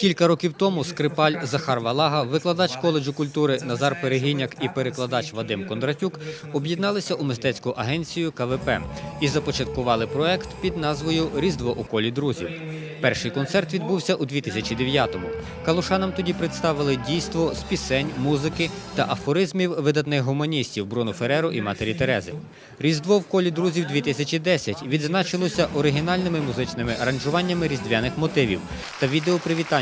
Кілька років тому скрипаль Захар Валага, викладач коледжу культури Назар Перегіняк і перекладач Вадим Кондратюк об'єдналися у мистецьку агенцію КВП і започаткували проект під назвою Різдво у колі друзів. Перший концерт відбувся у 2009-му. Калушанам тоді представили дійство з пісень, музики та афоризмів видатних гуманістів Бруно Фереро і матері Терези. Різдво в колі друзів 2010 відзначилося оригінальними музичними аранжуваннями різдвяних мотивів та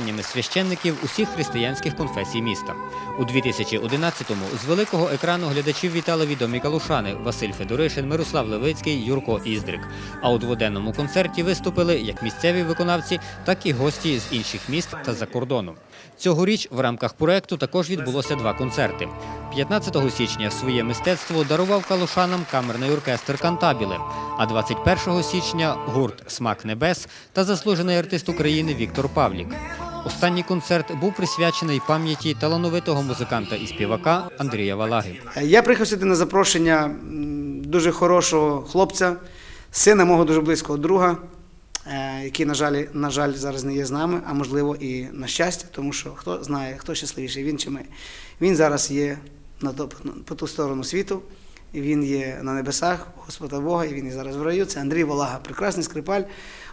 відеопривітаннями священників усіх християнських конфесій міста. У 2011-му з великого екрану глядачів вітали відомі калушани Василь Федоришин, Мирослав Левицький, Юрко Іздрик. А у дводенному концерті виступили як місцеві виконавці, так і гості з інших міст та за кордону. Цьогоріч в рамках проекту також відбулося два концерти. 15 січня своє мистецтво дарував калушанам камерний оркестр Кантабіле, а 21 січня гурт Смак небес та заслужений артист України Віктор Павлік. Останній концерт був присвячений пам'яті талановитого музиканта і співака Андрія Валаги. Я приїхав сюди на запрошення дуже хорошого хлопця, сина мого дуже близького друга, е, який, на жаль, на жаль, зараз не є з нами, а можливо і на щастя, тому що хто знає, хто щасливіший, він чи ми. Він зараз є на по ту сторону світу, і він є на небесах Господа Бога, і він є зараз в раю. Це Андрій Волага, прекрасний скрипаль,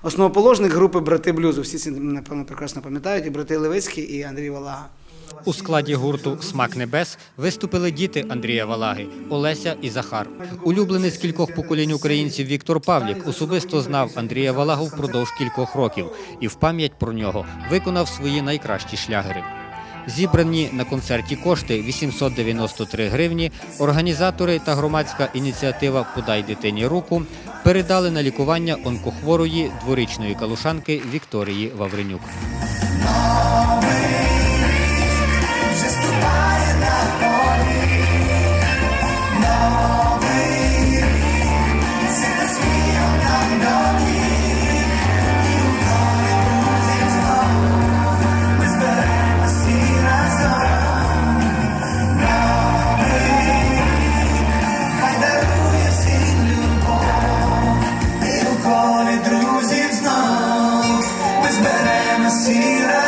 основоположник групи Брати Блюзу. Всі це, напевно, прекрасно пам'ятають, і брати Левицький, і Андрій Волага. У складі гурту Смак небес виступили діти Андрія Валаги, Олеся і Захар. Улюблений з кількох поколінь українців Віктор Павлік особисто знав Андрія Валагу впродовж кількох років і в пам'ять про нього виконав свої найкращі шлягери. Зібрані на концерті кошти 893 гривні. Організатори та громадська ініціатива Подай дитині руку передали на лікування онкохворої дворічної калушанки Вікторії Вавренюк. see that.